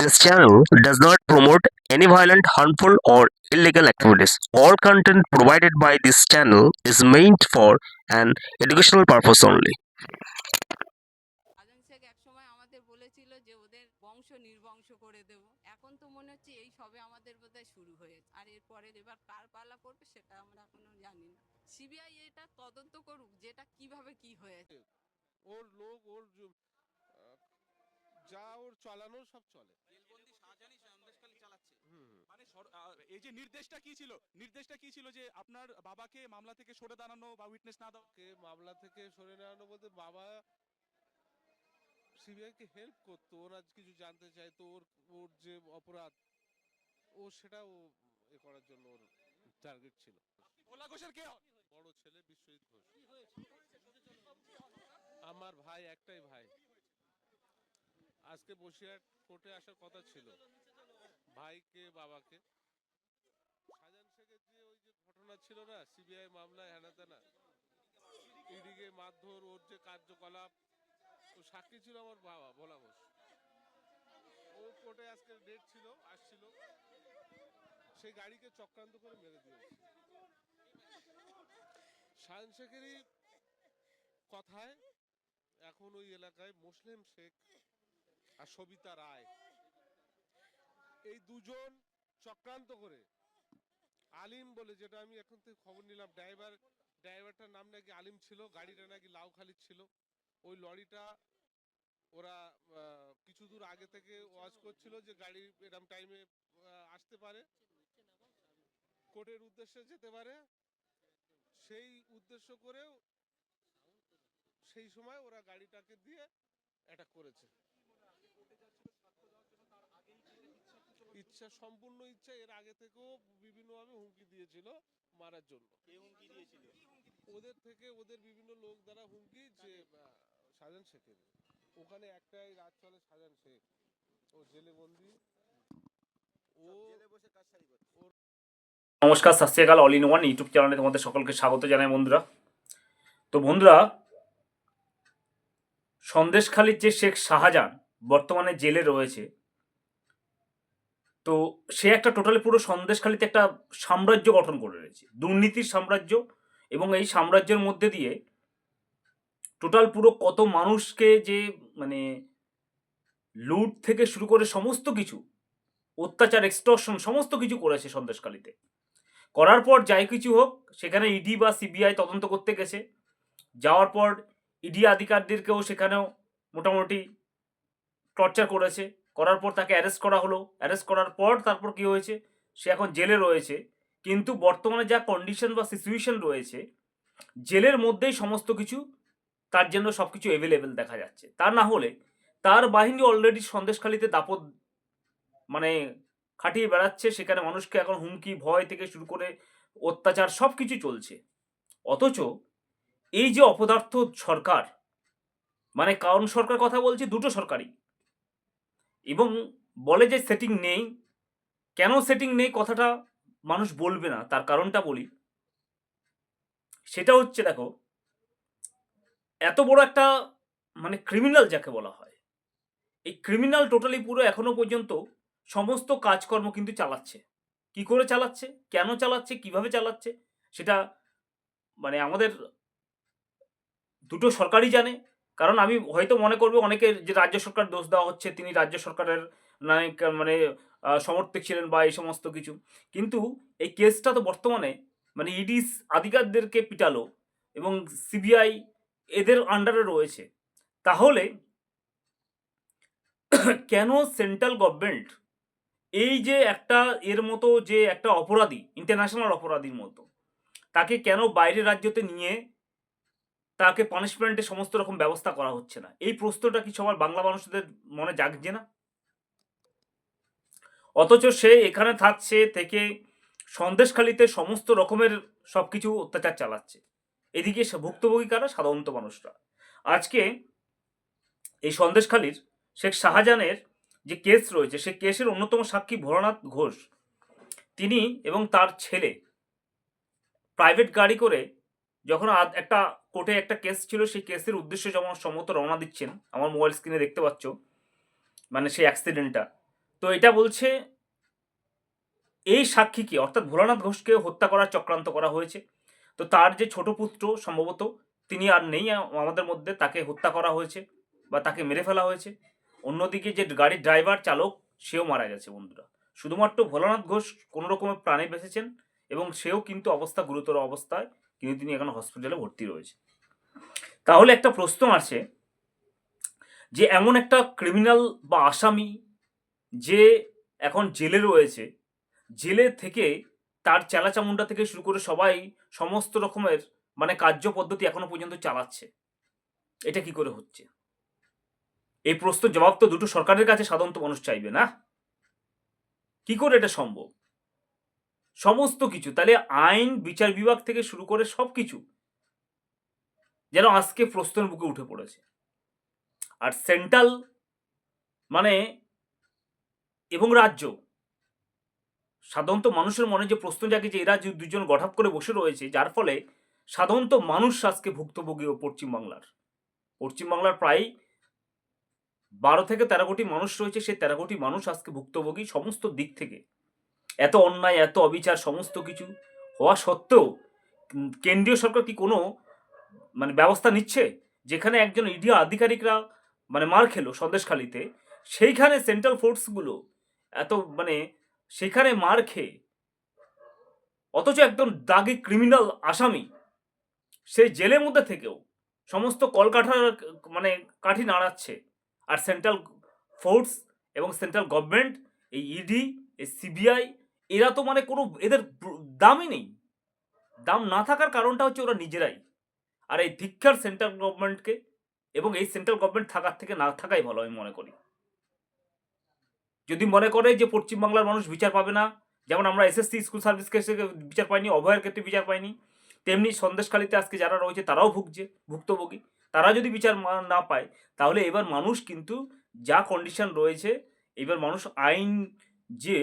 This channel does not promote any violent, harmful, or illegal activities. All content provided by this channel is meant for an educational purpose only. Sheikh একসময় আমাদের বলেছিল যে ওদের বংশ নির্বংশ করে দেব এখন তো মনে হচ্ছে এই সবে আমাদের বোধহয় শুরু হয়েছে আর এরপরে এবার কার পালা পড়বে সেটা আমরা এখনও জানি না সিবিআই এটা তদন্ত করুক যেটা কীভাবে কি হয়েছে ওর লোক ওর যা ওর চালানো সব চলে জেলবন্দি শাহজাহানই সন্দেশখালী চালাচ্ছে হুম মানে সর- আহ, এই যে নির্দেশটা কি ছিল? নির্দেশটা কি ছিল যে আপনার বাবাকে মামলা থেকে সরে দাঁড়ানো বা উইটনেস না দেওয়া? কে মামলা থেকে সরে নেওয়ানো বলতে বাবা সিবিআই কে হেল্প করতো ওরা কিছু জানতে চাইতো ওর ওর যে অপরাধ ও সেটা ও এ করার জন্য ওর টার্গেট ছিল। ভোলা ঘোষের কে বড় ছেলে বিশ্বজিৎ ঘোষ। আমার ভাই একটাই ভাই। আজকে বসিরহাট কোর্টে আসার কথা ছিল। ভাইকে, বাবাকে। শাহজাহান শেখের যে ওই যে ঘটনা ছিল না, সিবিআই মামলায় হেনা তেনা ইডিকে মারধর, ওর যে কার্যকলাপ ও সাক্ষী ছিল আমার বাবা, ভোলা ও কোর্টে আজকে ডেট ছিল, আসছিল। সেই গাড়িকে চক্রান্ত করে মেরে দিয়েছে। শাহান শেখেরই কথায়, এখন ওই এলাকায় মুসলিম শেখ আর সবিতা রায়। এই দুজন চক্রান্ত করে। আলিম বলে, যেটা আমি এখন থেকে খবর নিলাম, ড্রাইভার, ড্রাইভারটার নাম নাকি আলিম ছিল, গাড়িটা নাকি লাউখালি ছিল। ওই লরিটা ওরা কিছু দূর আগে থেকে ওয়াজ করছিল যে গাড়ি এরম টাইমে আসতে পারে। কোর্টের উদ্দেশ্যে যেতে পারে। সেই উদ্দেশ্য করেও সেই সময় ওরা গাড়িটাকে দিয়ে অ্যাটাক করেছে। ইচ্ছা সম্পূর্ণ ইচ্ছা এর আগে থেকেও বিভিন্নভাবে হুমকি দিয়েছিল মারার জন্য। ওদের থেকে ওদের বিভিন্ন লোক দ্বারা হুমকি যে শাহজাহান শেখের। ওখানে একটাই রাত চলে শাহজাহান শেখ। ও জেলে বন্দি। ও নমস্কার আকাল অল ইন ওয়ান ইউটিউব চ্যানেলে তোমাদের সকলকে স্বাগত জানাই বন্ধুরা। তো বন্ধুরা সন্দেশখালীর যে শেখ শাহজাহান বর্তমানে জেলে রয়েছে তো সে একটা টোটালি পুরো সন্দেশখালীতে একটা সাম্রাজ্য গঠন করে রয়েছে দুর্নীতির সাম্রাজ্য এবং এই সাম্রাজ্যের মধ্যে দিয়ে টোটাল পুরো কত মানুষকে যে মানে লুট থেকে শুরু করে সমস্ত কিছু, অত্যাচার এক্সটর্শন সমস্ত কিছু করেছে সন্দেশখালীতে। করার পর যাই কিছু হোক, সেখানে ইডি বা সিবিআই তদন্ত করতে গেছে। যাওয়ার পর ইডি আধিকারদেরকেও সেখানেও মোটামুটি টর্চার করেছে। করার পর তাকে অ্যারেস্ট করা হলো। অ্যারেস্ট করার পর তারপর কি হয়েছে? সে এখন জেলে রয়েছে। কিন্তু বর্তমানে যা কন্ডিশন বা সিচুয়েশন রয়েছে, জেলের মধ্যেই সমস্ত কিছু তার জন্য সব কিছু অ্যাভেলেবেল দেখা যাচ্ছে। তা না হলে তার বাহিনী অলরেডি সন্দেশখালিতে দাপদ মানে খাটিয়ে বেড়াচ্ছে। সেখানে মানুষকে এখন হুমকি, ভয় থেকে শুরু করে অত্যাচার সব কিছু চলছে। অথচ এই যে অপদার্থ সরকার মানে কারণ সরকার কথা বলছে, দুটো সরকারই। এবং বলে যে সেটিং নেই, কেন সেটিং নেই কথাটা মানুষ বলবে না, তার কারণটা বলি। সেটা হচ্ছে দেখো, এত বড় একটা মানে ক্রিমিনাল যাকে বলা হয়, এই ক্রিমিনাল টোটালি পুরো এখনও পর্যন্ত সমস্ত কাজকর্ম কিন্তু চালাচ্ছে। কি করে চালাচ্ছে? কেন চালাচ্ছে? কীভাবে চালাচ্ছে? সেটা মানে আমাদের দুটো সরকারই জানে কারণ আমি হয়তো মনে করব অনেকে যে রাজ্য সরকার দোষ দেওয়া হচ্ছে, তিনি রাজ্য সরকারের মানে সমর্থক ছিলেন বা এই সমস্ত কিছু। কিন্তু এই কেসটা তো বর্তমানে মানে ইডিস আধিকারদেরকে পিটালো এবং সিবিআই এদের আন্ডারে রয়েছে। তাহলে কেন সেন্ট্রাল গভর্নমেন্ট এই যে একটা এর মতো যে একটা অপরাধী ইন্টারন্যাশনাল অপরাধীর মতো, তাকে কেন বাইরের রাজ্যতে নিয়ে তাকে পানিশমেন্টের সমস্ত রকম ব্যবস্থা করা হচ্ছে না। এই প্রশ্নটা কি সবার বাংলা মানুষদের মনে জাগছে না? অথচ সে এখানে থাকছে থেকে সন্দেশখালিতে সমস্ত রকমের সব কিছু অত্যাচার চালাচ্ছে। এদিকে ভুক্তভোগী কারা? সাধারণত মানুষরা। আজকে এই সন্দেশখালির শেখ শাহজাহানের যে কেস রয়েছে, সে কেসের অন্যতম সাক্ষী ভোলানাথ ঘোষ। তিনি এবং তার ছেলে প্রাইভেট গাড়ি করে যখন একটা কোর্টে একটা কেস ছিল, সেই কেসের উদ্দেশ্যে যেমন সম্মত রওনা দিচ্ছেন, আমার মোবাইল স্ক্রিনে দেখতে পাচ্ছ মানে সেই অ্যাক্সিডেন্টটা তো এটা বলছে, এই সাক্ষীকে, অর্থাৎ ভোলানাথ ঘোষকে হত্যা করার চক্রান্ত করা হয়েছে। তো তার যে ছোট পুত্র, সম্ভবত তিনি আর নেই আমাদের মধ্যে, তাকে হত্যা করা হয়েছে বা তাকে মেরে ফেলা হয়েছে। অন্যদিকে যে গাড়ির ড্রাইভার চালক, সেও মারা গেছে, বন্ধুরা। শুধুমাত্র ভোলানাথ ঘোষ কোনো রকমের প্রাণে বেঁচেছেন এবং সেও কিন্তু অবস্থা গুরুতর অবস্থায় কিন্তু তিনি এখন হসপিটালে ভর্তি রয়েছে তাহলে একটা প্রশ্ন আছে যে এমন একটা ক্রিমিনাল বা আসামি যে এখন জেলে রয়েছে, জেলে থেকে তার চেলাচামুন্ডা থেকে শুরু করে সবাই সমস্ত রকমের মানে কার্য পদ্ধতি এখনও পর্যন্ত চালাচ্ছে। এটা কি করে হচ্ছে? এই প্রশ্ন জবাব তো দুটো সরকারের কাছে সাধারণত মানুষ চাইবে না। কি করে এটা সম্ভব? সমস্ত কিছু। তাহলে আইন, বিচার বিভাগ থেকে শুরু করে সব কিছু যেন আজকে প্রশ্নের বুকে উঠে পড়েছে। আর সেন্ট্রাল মানে এবং রাজ্য। সাধারণত মানুষের মনে যে প্রশ্ন জাগে যে এরা দুজন গঠাপ করে বসে রয়েছে, যার ফলে সাধারণত মানুষ আজকে ভুক্তভোগী ও পশ্চিমবাংলার। পশ্চিমবাংলার প্রায় বারো থেকে তেরো কোটি মানুষ রয়েছে, সেই তেরো কোটি মানুষ আজকে ভুক্তভোগী সমস্ত দিক থেকে। এত অন্যায়, এত অবিচার, সমস্ত কিছু হওয়া সত্ত্বেও কেন্দ্রীয় সরকার কি কোনো মানে ব্যবস্থা নিচ্ছে? যেখানে একজন ইডিয়া আধিকারিকরা মানে মার খেলো সন্দেশখালিতে সেইখানে সেন্ট্রাল ফোর্সগুলো এত মানে সেখানে মার খেয়ে, অথচ একদম দাগি ক্রিমিনাল আসামি, সেই জেলের মধ্যে থেকেও সমস্ত কলকাঠার মানে কাঠি নাড়াচ্ছে। আর সেন্ট্রাল ফোর্স এবং সেন্ট্রাল গভর্নমেন্ট এই ইডি এই সিবিআই এরা তো মানে কোনো এদের দামই নেই। দাম না থাকার কারণটা হচ্ছে ওরা নিজেরাই। আর এই ধিক্ষার সেন্ট্রাল গভর্নমেন্টকে এবং এই সেন্ট্রাল গভর্নমেন্ট থাকার থেকে না থাকাই ভালো, আমি মনে করি। যদি মনে করে যে পশ্চিমবাংলার মানুষ বিচার পাবে না, যেমন আমরা এসএসসি স্কুল সার্ভিস কেসে বিচার পাইনি, অভয়ের ক্ষেত্রে বিচার পাইনি, তেমনি সন্দেশখালিতে আজকে যারা রয়েছে তারাও ভুগছে, ভুক্তভোগী। তারা যদি বিচার না পায়, তাহলে এবার মানুষ কিন্তু যা কন্ডিশন রয়েছে, এবার মানুষ আইন যে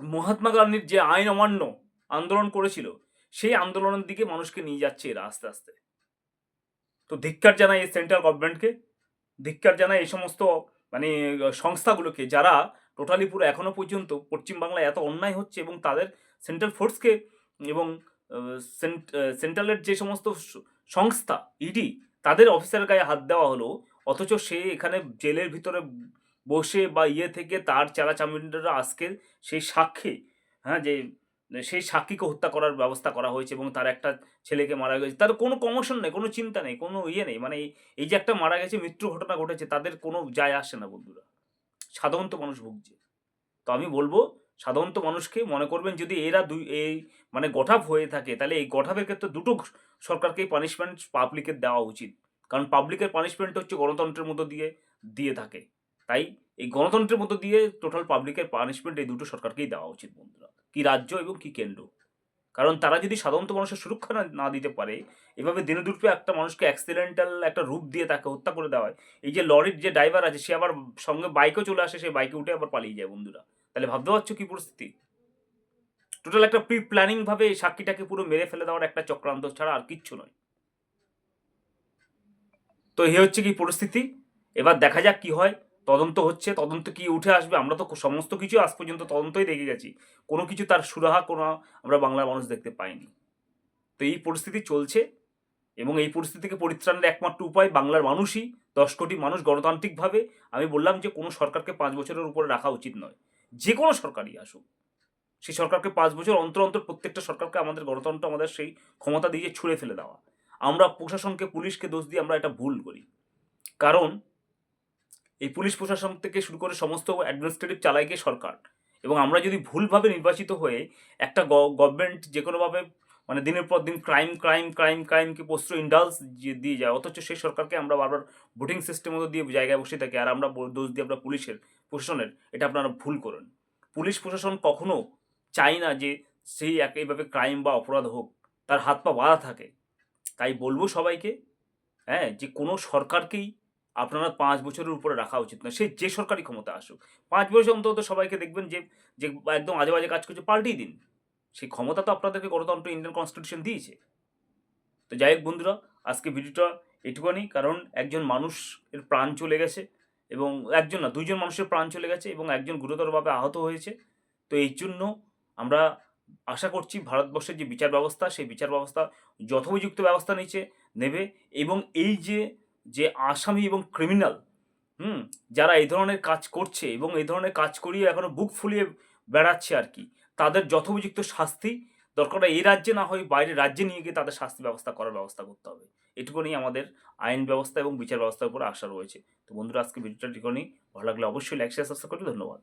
মহাত্মা গান্ধীর যে আইন অমান্য আন্দোলন করেছিল, সেই আন্দোলনের দিকে মানুষকে নিয়ে যাচ্ছে এরা আস্তে আস্তে। তো ধিক্কার জানায় এই সেন্ট্রাল গভর্নমেন্টকে। ধিক্কার জানায় এই সমস্ত মানে সংস্থাগুলোকে যারা টোটালি পুরো এখনও পর্যন্ত পশ্চিমবাংলায় এত অন্যায় হচ্ছে এবং তাদের সেন্ট্রাল ফোর্সকে এবং সেন্ট্রালের যে সমস্ত সংস্থা, ইডি, তাদের অফিসারের গায়ে হাত দেওয়া হলো, অথচ সে এখানে জেলের ভিতরে বসে বা ইয়ে থেকে তার চালা চামুন্ডারা আজকে সেই সাক্ষী হ্যাঁ যে সেই সাক্ষীকে হত্যা করার ব্যবস্থা করা হয়েছে এবং তার একটা ছেলেকে মারা গেছে। তার কোনো কমোশন নেই, কোনো চিন্তা নেই, কোনো ইয়ে নেই। মানে এই- এই যে একটা মারা গেছে, মৃত্যু ঘটনা ঘটেছে, তাদের কোনো যায় আসে না বন্ধুরা। সাধারণত মানুষ ভুগছে। তো আমি বলব, সাধারণত মানুষকে মনে করবেন যদি এরা দুই, এই মানে গঠাপ হয়ে থাকে, তাহলে এই গঠাপের ক্ষেত্রে দুটো সরকারকেই পানিশমেন্ট পাবলিকের দেওয়া উচিত। কারণ পাবলিকের পানিশমেন্ট হচ্ছে গণতন্ত্রের মতো দিয়ে দিয়ে থাকে। তাই এই গণতন্ত্রের মতো দিয়ে টোটাল পাবলিকের পানিশমেন্ট এই দুটো সরকারকেই দেওয়া উচিত বন্ধুরা। কি রাজ্য এবং কি কেন্দ্র। কারণ তারা যদি সাধারণত মানুষের সুরক্ষা না- দিতে পারে, এভাবে দিনে দুটো একটা মানুষকে অ্যাক্সিডেন্টাল একটা রূপ দিয়ে তাকে হত্যা করে দেওয়া হয় এই যে লরির যে ড্রাইভার আছে, সে আবার সঙ্গে বাইকেও চলে আসে সেই বাইকে উঠে আবার পালিয়ে যায় বন্ধুরা। তাহলে ভাবতে পারছ কি পরিস্থিতি? টোটাল একটা প্রি প্ল্যানিং ভাবে এই সাক্ষীটাকে পুরো মেরে ফেলে দেওয়ার একটা চক্রান্ত ছাড়া আর কিচ্ছু নয়। তো এ হচ্ছে কি পরিস্থিতি। এবার দেখা যাক কি হয়। তদন্ত হচ্ছে, তদন্ত কি উঠে আসবে, আমরা তো সমস্ত কিছু আজ পর্যন্ত তদন্তই দেখে গেছি। কোনো কিছু তার সুরাহা, কোনো আমরা বাংলার মানুষ দেখতে পাইনি। তো এই পরিস্থিতি চলছে এবং এই পরিস্থিতি থেকে পরিত্রাণের একমাত্র উপায় বাংলার মানুষই, দশ কোটি মানুষ গণতান্ত্রিকভাবে। আমি বললাম যে কোনো সরকারকে পাঁচ বছরের উপরে রাখা উচিত নয়। যে কোনো সরকারই আসুক। সেই সরকারকে পাঁচ বছর অন্তর অন্তর প্রত্যেকটা সরকারকে আমাদের গণতন্ত্র, আমাদের সেই ক্ষমতা দিয়ে ছুঁড়ে ফেলে দেওয়া। আমরা প্রশাসনকে, পুলিশকে দোষ দিয়ে আমরা এটা ভুল করি। কারণ এই পুলিশ প্রশাসন থেকে শুরু করে সমস্ত অ্যাডমিনিস্ট্রেটিভ চালায় গিয়ে সরকার। এবং আমরা যদি ভুলভাবে নির্বাচিত হয়ে একটা গভর্নমেন্ট যে কোনোভাবে মানে দিনের পর দিন ক্রাইম ক্রাইম ক্রাইম ক্রাইমকে পোস্ট ইন্ডালস দিয়ে যায়, অথচ সেই সরকারকে আমরা বারবার ভোটিং সিস্টেম মতো দিয়ে জায়গায় বসে থাকি, আর আমরা দোষ দিই আমরা পুলিশের, প্রশাসনের, এটা আপনারা ভুল করেন। পুলিশ প্রশাসন কখনো চায় না যে সেই এইভাবে ক্রাইম বা অপরাধ হোক, তার হাত পা বাঁধা থাকে। তাই বলব সবাইকে হ্যাঁ যে কোনো সরকারকেই আপনারা পাঁচ বছরের উপরে রাখা উচিত না সে যে সরকারি ক্ষমতা আসুক, পাঁচ বছর অন্তত সবাইকে দেখবেন যে যে একদম আজে বাজে কাজ করছে পাল্টিয়ে দিন। সেই ক্ষমতা তো আপনাদেরকে গণতন্ত্র ইন্ডিয়ান কনস্টিটিউশন দিয়েছে। তো যাই হোক বন্ধুরা, আজকে ভিডিওটা এটুকুনি, কারণ একজন মানুষ এর প্রাণ চলে গেছে এবং একজন না, দুইজন মানুষের প্রাণ চলে গেছে এবং একজন গুরুতরভাবে আহত হয়েছে। তো এই জন্য আমরা আশা করছি ভারতবর্ষের যে বিচার ব্যবস্থা, সেই বিচার ব্যবস্থা যথোপযুক্ত ব্যবস্থা নিচে নেবে এবং এই যে যে আসামি এবং ক্রিমিনাল হুম, যারা এই ধরনের কাজ করছে এবং এই ধরনের কাজ করিয়ে এখনও বুক ফুলিয়ে বেড়াচ্ছে আর কি, তাদের যথোপযুক্ত শাস্তি দরকার এই রাজ্যে না হয় বাইরের রাজ্যে নিয়ে গিয়ে তাদের শাস্তি ব্যবস্থা করার ব্যবস্থা করতে হবে। এটুকুনি আমাদের আইন ব্যবস্থা এবং বিচার ব্যবস্থার উপরে আশা রয়েছে। তো বন্ধুরা, আজকে ভিডিওটা ঠিকনি ভালো লাগলে অবশ্যই লাইক শেয়ার সাবস্ক্রাইব করতে ধন্যবাদ।